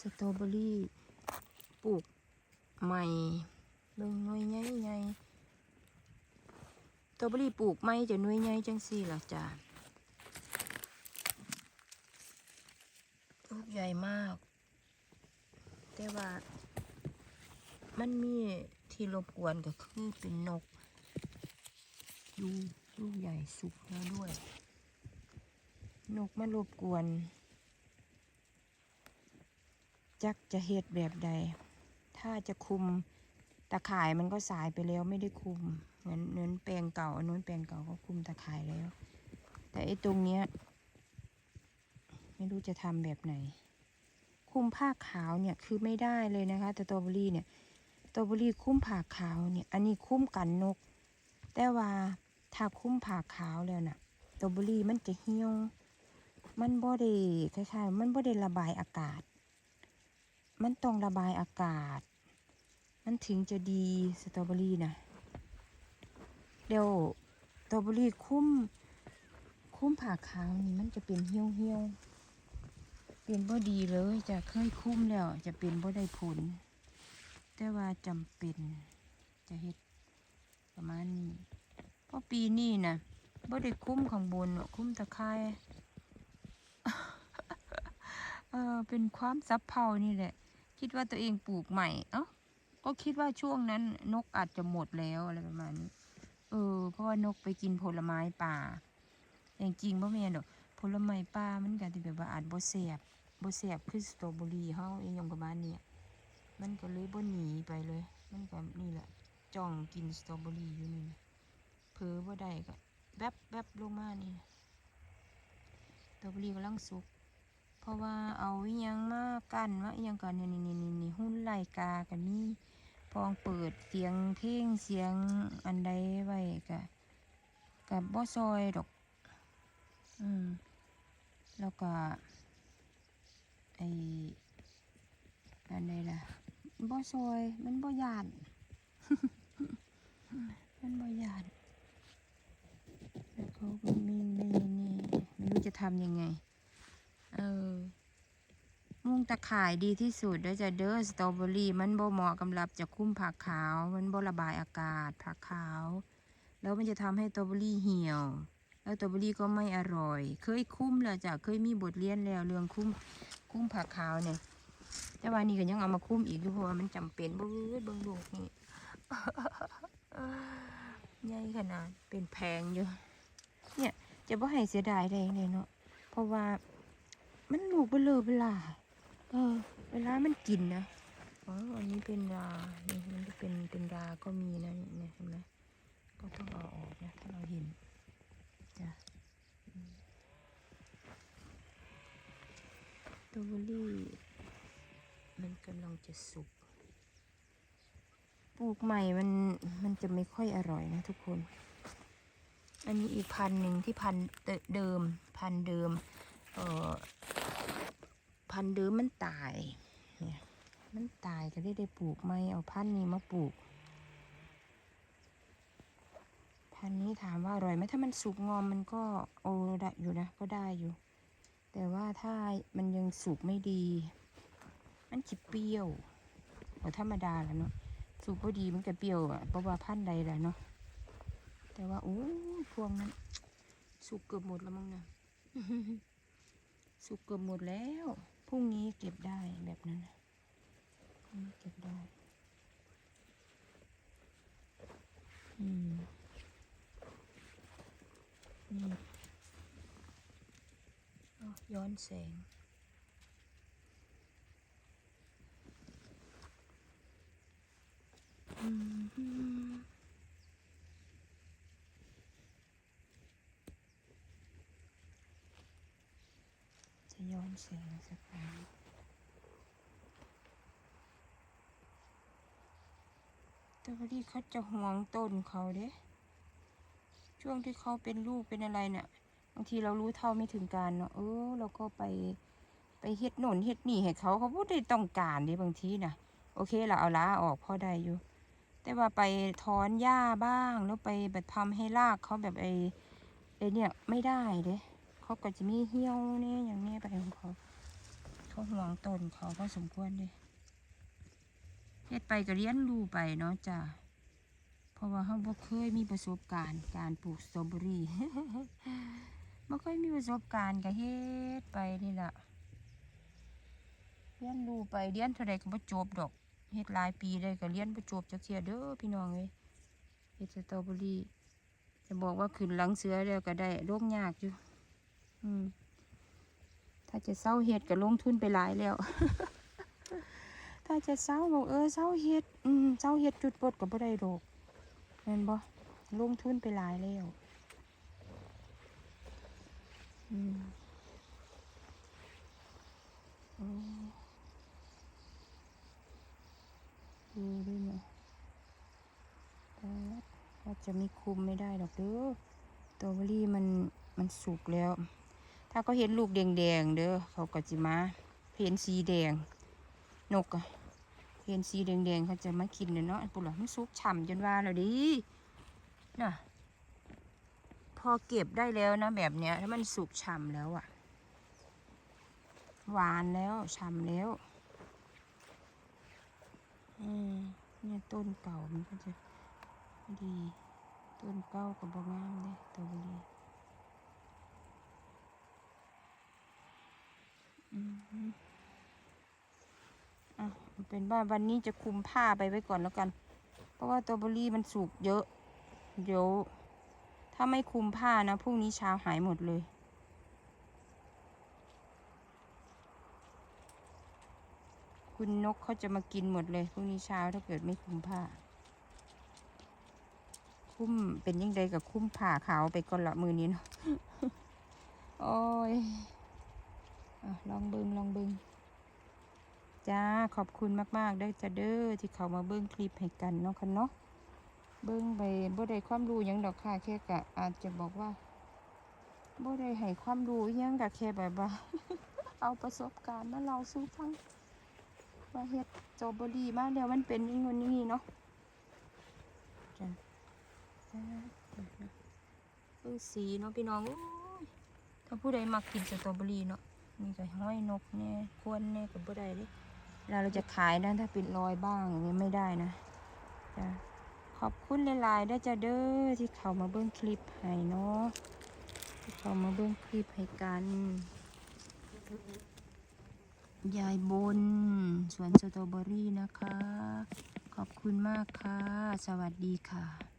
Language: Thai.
สตรอเบอรี่ปลูกใหม่เบิ่งน่วยใหญ่ใหญ่สตรอเบอรี่ปลูกใหม่จะน่วยใหญ่จังสี่ล่ะจ้าลูกใหญ่มาก แต่ว่า มันมีที่รบกวนก็คือเป็นนกดูลูกใหญ่สุกแล้วด้วย นกมารบกวน จักจะเฮ็ดแบบใด ถ้าจะคุมตะข่ายมันก็สายไปแล้วไม่ได้คุม เหมือนเนื้อแปลงเก่าอันนู้นแปลงเก่าก็คุมตะข่ายแล้ว แต่ไอ้ตรงเนี้ย ไม่รู้จะทำแบบไหน คุมผ้าขาวเนี่ยคือไม่ได้เลยนะคะแต่ตรอเบรี่เนี่ยตรอเบรี่คุ้มผ้าขาวเนี่ย อันนี้คุ้มกันนก แต่ว่าถ้าคุ้มผ้าขาวแล้วน่ะตรอเบรี่มันจะเหี่ยว มันบ่ได้คล้ายๆ มันบ่ได้ระบายอากาศ มันต้องระบายอากาศ มันถึงจะดีสตรอเบอรี่นะเดี๋ยวสตรอเบอรี่คุ้ม คุ้มผ่าขาวนี่มันจะเป็นเหี่ยวเหี่ยวเป็นบ่ดีเลยจะเคยคุ้มแล้ว จะเป็นบ่ได้ผล แต่ว่าจำเป็น จะเฮ็ดประมาณนี้เพราะปีนี้นะบ่ได้คุ้มข้างบนหรอกคุ้มตะไคร้เออเป็นความซับเพานี่แหละ คิดว่าตัวเองปลูกใหม่ เอ้า ก็คิดว่าช่วงนั้นนกอาจจะหมดแล้วอะไรประมาณนี้ เออ เพราะว่านกไปกินผลไม้ป่าแต่จริงๆบ่แม่นดอกผลไม้ป่ามันก็ที่แบบว่าอาจบ่แซ่บบ่แซ่บคือสตรอเบอรี่เฮาอหยังประมาณเนี้ยมันก็เลยบ่หนีไปเลย มันก็นี่แหละจ้องกินสตรอเบอรี่อยู่นี่เผลอบ่ได้ก็แวบแวบลงมานี่นะสตรอเบอรี่กำลังสุก เพราะว่าเอาอยังมากันว่าอยังกันนี่นี่นี่นี่หุ้นไล่กากันมีพองเปิดเสียงเพลงเสียงอันใดไว้กะกับบ่ซอยดอก อืม แล้วก็ไออันใดล่ะบ่ซอยมันบ่ยานมันบ่ยานแล้วเขาก็มีนี่นี่ไม่รู้จะทำยังไง เออ มุงตะข่ายดีที่สุดด้อจะเด้อสตรอเบอรี่มันบ่เหมาะกำลับจะคุ้มผักขาว มันบ่ระบายอากาศผักขาว แล้วมันจะทำให้สตรอเบอรี่เหี่ยว แล้วสตรอเบอรี่ก็ไม่อร่อย เคยคุ้มแล้วจ้ะเคยมีบทเรียนแล้วเรื่องคุ้มคุ้มผักขาวเนี่ยแต่ว่านี่ก็ยังเอามาคุ้มอีกอยู่เพราะว่ามันจำเป็นเบิ้งเบิ้งลูกนี่ใหญ่ขนาดเป็นแพงอยู่เนี่ยจะบ่ให้เสียดายได้เลยเนาะเพราะว่า มันลูกเบลอเวลา เออ เวลามันกินนะ อ๋อ อันนี้เป็นรานี่มันจะเป็นเป็นราก็มีนะเนี่ยเห็นไหมก็ต้องเอาออกนะถ้าเราเห็นจ้ะตรอเบอรี่ มันกำลังจะสุก ปลูกใหม่มันมันจะไม่ค่อยอร่อยนะทุกคน อันนี้อีกพันหนึ่งที่พันเดิมพันเดิม เออพันธุ์เดิมมันตายเนี่ยมันตายก็ได้ได้ปลูกไม่เอาพันธุ์นี้มาปลูก พันธุ์นี้ถามว่าอร่อยไหมถ้ามันสุกงอมมันก็โอได้อยู่นะก็ได้อยู่ แต่ว่าถ้ามันยังสุกไม่ดี มันจิเปรี้ยวกว่าธรรมดาแล้วเนาะสุกพอดีมันก็เปรี้ยวอะเพราะว่าพันธุ์ใดแหละเนาะแต่ว่าโอ้พวงนั้นสุกเกือบหมดแล้วมั้งนะ สุกเกือบหมดแล้ว พรุ่งนี้เก็บได้แบบนั้นพรุ่งนี้เก็บได้ อืม นี่อ้าวย้อนแสงอืม จะย้อนแสงสักครั้งต่พอดีเขาจะห่วงต้นเขาเด้ ช่วงที่เขาเป็นลูกเป็นอะไรเนี่ยบางทีเรารู้เท่าไม่ถึงการเนาะ เออ เราก็ไปไปเฮ็ดโน่นเฮ็ดหนี่ให้เขาเขาบ่ได้ต้องการเดิบางทีนะโอเคเราเอาล้าออกพอได้อยู่ แต่ว่าไปถอนหญ้าบ้างแล้วไปแบบทำให้รากเขาแบบไอ้ไอ้เนี่ยไม่ได้เด้ เขาก็จะมีเหี่ยวนี่อย่างนี้ไปของเขา เขาห่วงองตนเขาก็สมควรเลยเฮ็ดไปก็เรียนรู้ไปเนาะจ้ะเพราะว่าเขาบ่เคยมีประสบการณ์การปลูกสตรอเบอรี่บ่เคยมีประสบการณ์ก็เฮ็ดไปนี่ล่ะเรียนรู้ไปเรียนเท่าใดก็บ่จบดอกเฮ็ดหลายปีได้ก็เรียนบ่จบจักเที่ยเด้อพี่น้องเอ้ยเฮ็ดสตรอเบอรี่จะบอกว่าขึ้นหลังเสือแล้วก็ได้โรคยากอยู่ อืม ถ้าจะเศร้าเห็ดก็ลงทุนไปหลายแล้ว ถ้าจะเศร้าบอกเออเศร้าเห็ด อืมเศร้าเห็ดจุดปดกับบ่ได้ดอกเห็นบ่ลงทุนไปหลายแล้ว อืมโอ้ดูด้วยเนาะว่าจะไม่คุมไม่ได้ดอกเด้อตรอเบอรี่มันมันสุกแล้ว ถ้าเขาเห็นลูกแดงๆเด้อเขาก็จะมาเห็นสีแดง นกอะเห็นสีแดงๆเขาจะมากินเนาะปุ่นหรอมันสุกฉ่ำจนว่าแล้วดิน่ะพอเก็บได้แล้วนะแบบเนี้ยถ้ามันสุกฉ่ำแล้วอะหวานแล้วฉ่ำแล้วอืมเนี่ยต้นเก่ามันก็จะดี ต้นเก่ากับบงามเด้ตัวดี อะเป็นว่าวันนี้จะคุมผ้าไปไว้ก่อนแล้วกัน เพราะว่าตัวเบอรี่มันสุกเยอะ เดี๋ยว ถ้าไม่คุมผ้านะพรุ่งนี้เช้าหายหมดเลยคุณนกเขาจะมากินหมดเลยพรุ่งนี้เช้าถ้าเกิดไม่คุมผ้า คุ้มเป็นยังไงกับคุ้มผ้าขาวไปก่อนละมือนี้เนาะโอ้ย ลองเบิงลองเบิงจ้าขอบคุณมากๆเด้จ้าเด้อที่เขามาเบิ้งคลิปให้กันเนาะค่ะเนาะเบิ้งไปบ่ได้ความรู้ยังดอกค่ะแค่กะอาจจะบอกว่าบ่ได้ให้ความรู้ยังกะแค่แบบว่าเอาประสบการณ์มาเล่าสู่ฟังว่าเฮ็ดสตรอเบอรี่มาแล้วมันเป็นอยังไงนี่เนาะจ้าจ้าเบิ่งสีเนาะพี่น้องโอ้ยถ้าผู้ใดมักกินสตรอเบอรี่เนาะ นี่ก็ห้อยนกเนี่ยควรเนี่ยกับบ่ได้ดิเวลาเราจะขายนะถ้าเป็นรอยบ้างอย่างเงี้ยไม่ได้นะจ้ะขอบคุณหลายๆได้จ้ะเด้อที่เขามาเบิ้งคลิปให้เนาะที่เขามาเบิ้งคลิปให้กันยายบนสวนสตรอเบอรี่นะคะ ขอบคุณมากค่ะ สวัสดีค่ะ